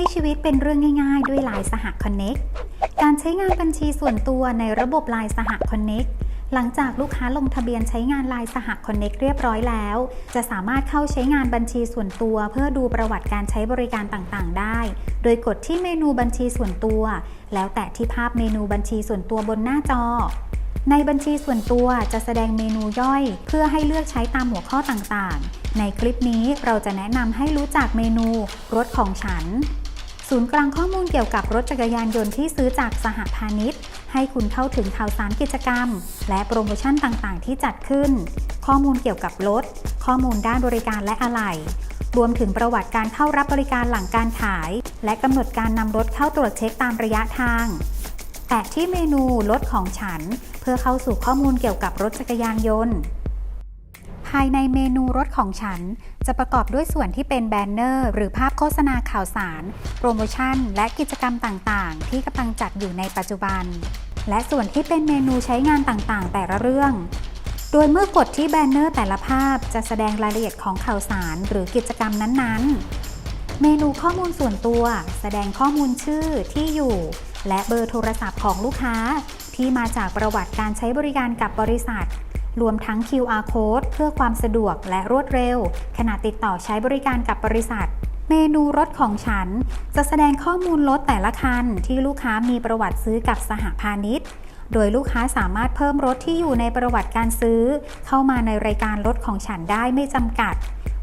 ให้ชีวิตเป็นเรื่องง่ายๆ ด้วย Line สหคอนเน็กการใช้งานบัญชีส่วนตัวในระบบ Line สหคอนเน็กหลังจากลูกค้าลงทะเบียนใช้งาน Line สหคอนเน็กเรียบร้อยแล้ว จะสามารถเข้าใช้งานบัญชีส่วนตัว เพื่อดูประวัติการใช้บริการต่างๆ ได้ โดยกดที่เมนูบัญชีส่วนตัว แล้วแตะที่ภาพเมนูบัญชีส่วนตัวบนหน้าจอ ในบัญชีส่วนตัวจะแสดงเมนูย่อย เพื่อให้เลือกใช้ตามหัวข้อต่างๆ ในคลิปนี้เราจะแนะนำให้รู้จักเมนูรถของฉัน ศูนย์กลางข้อมูลเกี่ยวกับรถจักรยานยนต์ที่ซื้อจากสหพาณิชย์ ให้คุณเข้าถึงข่าวสารกิจกรรม และโปรโมชั่นต่างๆ ที่จัดขึ้น ข้อมูลเกี่ยวกับรถ ข้อมูลด้านบริการและอะไหล่รวมถึงประวัติการเข้ารับบริการหลังการขาย และกำหนดการนำรถเข้าตรวจเช็คตามระยะทาง แตะที่เมนูรถของฉัน เพื่อเข้าสู่ข้อมูลเกี่ยวกับรถจักรยานยนต์ ภายในเมนูรถของฉัน จะประกอบด้วยส่วนที่เป็นแบนเนอร์ หรือภาพโฆษณาข่าวสาร โปรโมชั่น และกิจกรรมต่างๆ ที่กำลังจัดอยู่ในปัจจุบัน และส่วนที่เป็นเมนูใช้งานต่างๆ แต่ละเรื่อง โดยเมื่อกดที่แบนเนอร์แต่ละภาพจะแสดงรายละเอียดของข่าวสาร หรือกิจกรรมนั้นๆ เมนูข้อมูลส่วนตัว แสดงข้อมูลชื่อที่อยู่ และเบอร์โทรศัพท์ของลูกค้า ที่มาจากประวัติการใช้บริการกับบริษัท รวมทั้ง QR code เพื่อความสะดวกและรวดเร็ว ขณะติดต่อใช้บริการกับบริษัท เมนูรถของฉัน จะแสดงข้อมูลรถแต่ละคัน ที่ลูกค้ามีประวัติซื้อกับสหพาณิชย์ โดยลูกค้าสามารถเพิ่มรถที่อยู่ในประวัติการซื้อ เข้ามาในรายการรถของฉันได้ไม่จำกัด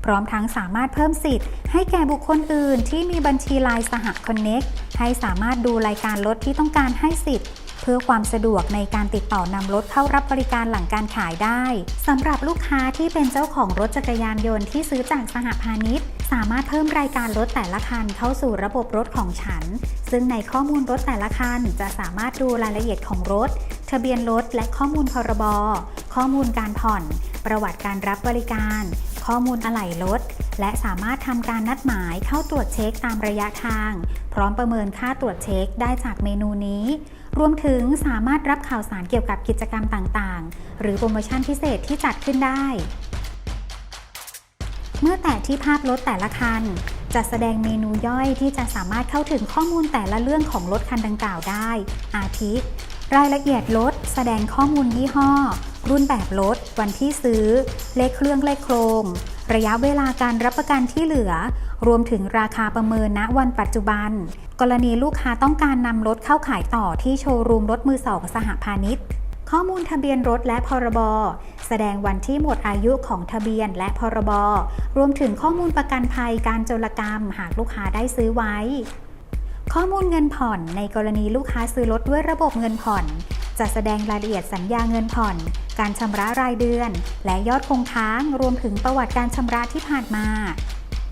พร้อมทั้งสามารถเพิ่มสิทธิ์ ให้แก่บุคคลอื่นที่มีบัญชีไลน์สหคอนเน็กให้สามารถดูรายการรถที่ต้องการให้สิทธิ์ พื่อความสะดวกในการติดต่อนำรถเข้ารับบริการหลังการขายได้สำหรับลูกค้าที่เป็นเจ้าของรถจักรยานยนต์ที่ซื้อจากสหพาณิชย์สามารถเพิ่มรายการรถแต่ละคันเข้าสู่ระบบรถของฉัน ซึ่งในข้อมูลรถแต่ละคันจะสามารถดูรายละเอียดของรถ ทะเบียนรถและข้อมูลพรบ ข้อมูลการผ่อน ประวัติการรับบริการ ข้อมูลอะไหล่รถ และสามารถทำการนัดหมายเข้าตรวจเช็คตามระยะทาง พร้อมประเมินค่าตรวจเช็คได้จากเมนูนี้ รวมถึงสามารถรับข่าวสารเกี่ยวกับกิจกรรมต่างๆ หรือโปรโมชั่นพิเศษที่จัดขึ้นได้ เมื่อแตะที่ภาพรถแต่ละคัน จะแสดงเมนูย่อยที่จะสามารถเข้าถึงข้อมูลแต่ละเรื่องของรถคันดังกล่าวได้ อาทิ รายละเอียดรถแสดงข้อมูลยี่ห้อ รุ่นแบบรถ วันที่ซื้อ เลขเครื่องเลขโครง ระยะเวลาการรับประกันที่เหลือ รวมถึงราคาประเมินณวันปัจจุบัน กรณีลูกค้าต้องการนำรถเข้าขายต่อที่โชว์รูมรถมือสองสหพาณิชย์ ข้อมูลทะเบียนรถและพรบ แสดงวันที่หมดอายุของทะเบียนและพรบ รวมถึงข้อมูลประกันภัยการโจรกรรม หากลูกค้าได้ซื้อไว้ ข้อมูลเงินผ่อนในกรณีลูกค้าซื้อรถด้วยระบบเงินผ่อน จะแสดงรายละเอียดสัญญาเงินผ่อนการชำระรายเดือน และยอดคงค้าง รวมถึงประวัติการชำระที่ผ่านมา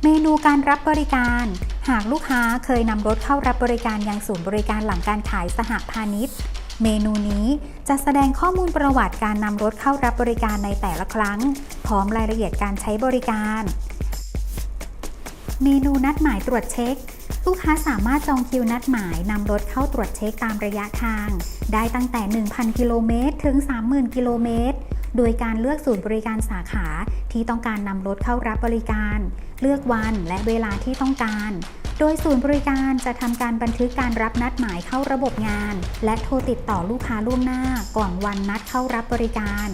เมนูการรับบริการ หากลูกค้าเคยนำรถเข้ารับบริการยังศูนย์บริการหลังการขายสหพาณิชย์ เมนูนี้จะแสดงข้อมูลประวัติการนำรถเข้ารับบริการในแต่ละครั้ง พร้อมรายละเอียดการใช้บริการ เมนูนัดหมายตรวจเช็ค ลูกค้าสามารถจองคิวนัดหมายนำรถเข้าตรวจเช็คตามระยะทาง ได้ตั้งแต่ 1,000 กิโลเมตรถึง 30,000 กิโลเมตร โดยการเลือกศูนย์บริการสาขาที่ต้องการนำรถเข้ารับบริการ เลือกวันและเวลาที่ต้องการ โดยศูนย์บริการจะทำการบันทึกการรับนัดหมายเข้าระบบงาน และโทรติดต่อลูกค้าล่วงหน้าก่อนวันนัดเข้ารับบริการ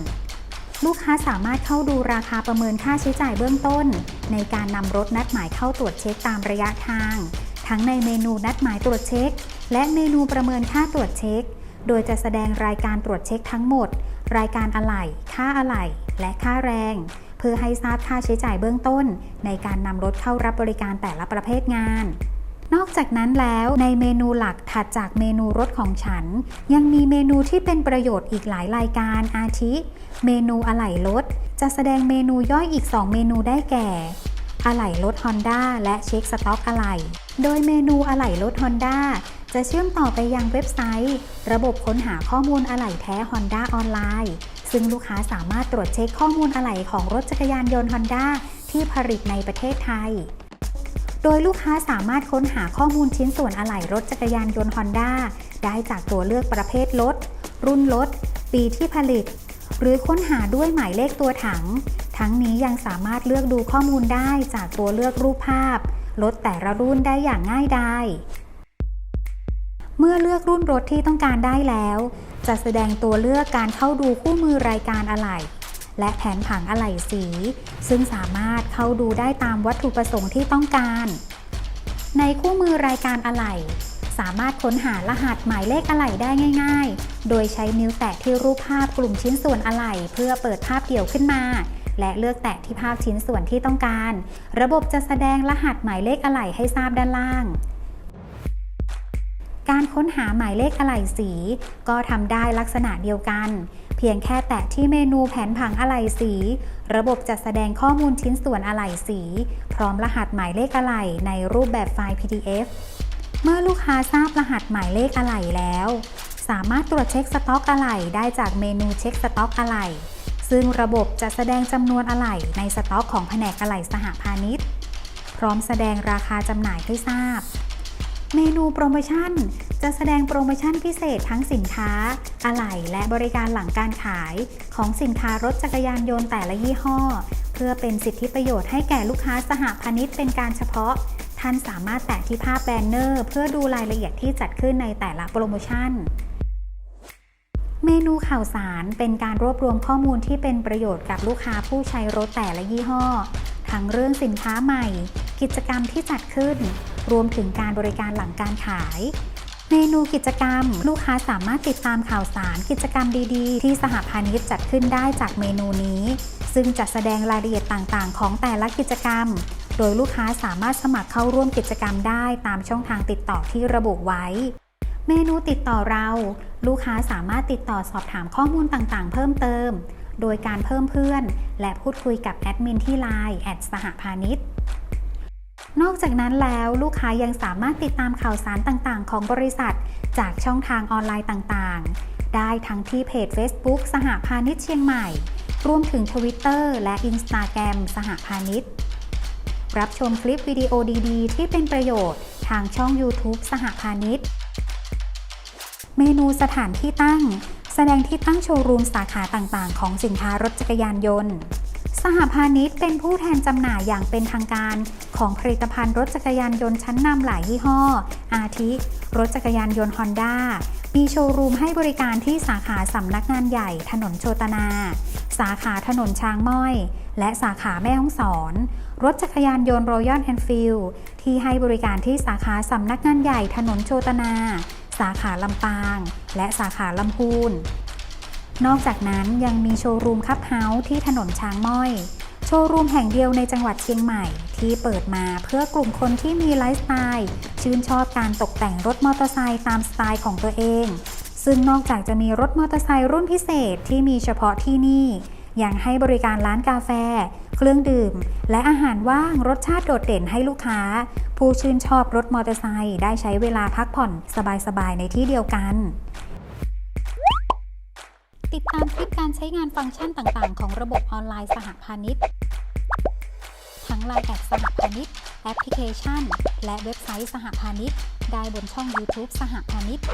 ลูกค้าสามารถเข้าดูราคาประเมินค่าใช้จ่ายเบื้องต้น ในการนำรถนัดหมายเข้าตรวจเช็คตามระยะทาง ทั้งในเมนูนัดหมายตรวจเช็ค และเมนูประเมินค่าตรวจเช็ค โดยจะแสดงรายการตรวจเช็คทั้งหมด รายการอะไหล่ ค่าอะไหล่ และค่าแรง เพื่อให้ทราบค่าใช้จ่ายเบื้องต้น ในการนำรถเข้ารับบริการแต่ละประเภทงาน นอกจากนั้นแล้วในเมนูหลักถัดจากเมนูรถของฉัน ยังมีเมนูที่เป็นประโยชน์อีกหลายรายการอาทิ เมนูอะไหล่รถ จะแสดงเมนูย่อยอีก 2 เมนูได้แก่อะไหล่รถ Honda และเช็คสต็อกอะไหล่ โดยเมนูอะไหล่รถ Honda จะเชื่อมต่อไปยังเว็บไซต์ ระบบค้นหาข้อมูลอะไหล่แท้ Honda ออนไลน์ซึ่งลูกค้าสามารถตรวจเช็คข้อมูลอะไหล่ของรถจักรยานยนต์ Honda ที่ผลิตในประเทศไทย โดยลูกค้าสามารถค้นหาข้อมูลชิ้นส่วนอะไหล่รถจักรยานยนต์ Honda ได้จากตัวเลือกประเภทรถ รุ่นรถ ปีที่ผลิต หรือค้นหาด้วยหมายเลขตัวถัง ทั้งนี้ยังสามารถเลือกดูข้อมูลได้จากตัวเลือกรูปภาพ รถแต่ละรุ่นได้อย่างง่ายดาย เมื่อเลือกรุ่นรถที่ต้องการได้แล้ว จะแสดงตัวเลือกการเข้าดูคู่มือรายการอะไหล่และแผนผังอะไหล่สี ซึ่งสามารถเข้าดูได้ตามวัตถุประสงค์ที่ต้องการ ในคู่มือรายการอะไหล่สามารถค้นหารหัสหมายเลขอะไหล่ได้ง่าย ๆ โดยใช้นิ้วแตะที่รูปภาพกลุ่มชิ้นส่วนอะไหล่เพื่อเปิดภาพเดี่ยวขึ้นมา และเลือกแตะที่ภาพชิ้นส่วนที่ต้องการ ระบบจะแสดงรหัสหมายเลขอะไหล่ให้ทราบด้านล่าง การค้นหาหมายเลขอะไหล่สี ก็ทำได้ลักษณะเดียวกัน เพียงแค่แตะที่เมนูแผนผังอะไหล่สี ระบบจะแสดงข้อมูลชิ้นส่วนอะไหล่สี พร้อมรหัสหมายเลขอะไหล่ในรูปแบบไฟล์ PDF เมื่อลูกค้าทราบรหัสหมายเลขอะไหล่แล้ว สามารถตรวจเช็คสต็อกอะไหล่ได้จากเมนูเช็คสต็อกอะไหล่ซึ่งระบบจะแสดงจำนวนอะไหล่ในสต็อกของแผนกอะไหล่สหพาณิชย์ พร้อมแสดงราคาจำหน่ายให้ทราบ เมนูโปรโมชั่น จะแสดงโปรโมชั่นพิเศษทั้งสินค้า อะไหล่และบริการหลังการขายของสินค้ารถจักรยานยนต์แต่ละยี่ห้อ เพื่อเป็นสิทธิประโยชน์ให้แก่ลูกค้าสหพาณิชย์เป็นการเฉพาะ ท่านสามารถแตะที่ภาพแบนเนอร์ เพื่อดูรายละเอียดที่จัดขึ้นในแต่ละโปรโมชั่นเมนูข่าวสารเป็นการรวบรวมข้อมูลที่เป็นประโยชน์กับลูกค้าผู้ใช้รถแต่ละยี่ห้อ ทั้งเรื่องสินค้าใหม่ กิจกรรมที่จัดขึ้น รวมถึงการบริการหลังการขาย เมนูกิจกรรม ลูกค้าสามารถติดตามข่าวสารกิจกรรมดีๆ ที่สหพาณิชย์จัดขึ้นได้จากเมนูนี้ ซึ่งจะแสดงรายละเอียดต่างๆ ของแต่ละกิจกรรม โดยลูกค้าสามารถสมัครเข้าร่วมกิจกรรมได้ตามช่องทางติดต่อที่ระบุไว้ เมนูติดต่อเรา ลูกค้าสามารถติดต่อสอบถามข้อมูลต่างๆ เพิ่มเติมโดยการเพิ่มเพื่อน และพูดคุยกับแอดมินที่ไลน์แอดสหพาณิชย์ นอกจากนั้นแล้วลูกค้ายังสามารถติดตามข่าวสารต่างๆ ของบริษัท จากช่องทางออนไลน์ต่างๆ ได้ทั้งที่เพจ Facebook สหพาณิชย์เชียงใหม่ รวมถึง Twitter และ Instagram สหพาณิชย์ รับชมคลิปวิดีโอดี ๆ ที่เป็นประโยชน์ทางช่อง YouTube สหพาณิชย์ เมนูสถานที่ตั้ง แสดงที่ตั้งโชว์รูมสาขาต่างๆ ของสินค้ารถจักรยานยนต์ สหพาณิชย์เป็นผู้แทนจำหน่ายอย่างเป็นทางการ ของผลิตภัณฑ์รถจักรยานยนต์ชั้นนำหลายยี่ห้อ อาทิ รถจักรยานยนต์ฮอนด้ามีโชว์รูมให้บริการที่สาขาสำนักงานใหญ่ถนนโชตนา สาขาถนนช้างม้อย และสาขาแม่ฮ่องสอน รถจักรยานยนต์รอยัลแอนฟิลที่ให้บริการที่สาขาสำนักงานใหญ่ถนนโชตนา สาขาลำปาง และสาขาลำพูน นอกจากนั้นยังมีโชว์รูมคับเฮาส์ที่ถนนช้างม้อย โชว์รูมแห่งเดียวในจังหวัดเชียงใหม่ ที่เปิดมาเพื่อกลุ่มคนที่มีไลฟ์สไตล์ ชื่นชอบการตกแต่งรถมอเตอร์ไซค์ตามสไตล์ของตัวเอง ซึ่งนอกจากจะมีรถมอเตอร์ไซค์รุ่นพิเศษที่มีเฉพาะที่นี่ยังให้บริการร้านกาแฟ เครื่องดื่ม และอาหารว่างรสชาติโดดเด่นให้ลูกค้า ผู้ชื่นชอบรถมอเตอร์ไซค์ได้ใช้เวลาพักผ่อนสบายๆในที่เดียวกัน ติดตามคลิปการใช้งานฟังก์ชันต่างๆ ของระบบออนไลน์สหพาณิชย์ ทั้งไลน์แอดสหพาณิชย์ แอปพลิเคชัน และเว็บไซต์สหพาณิชย์ ได้บนช่อง YouTube สหพาณิชย์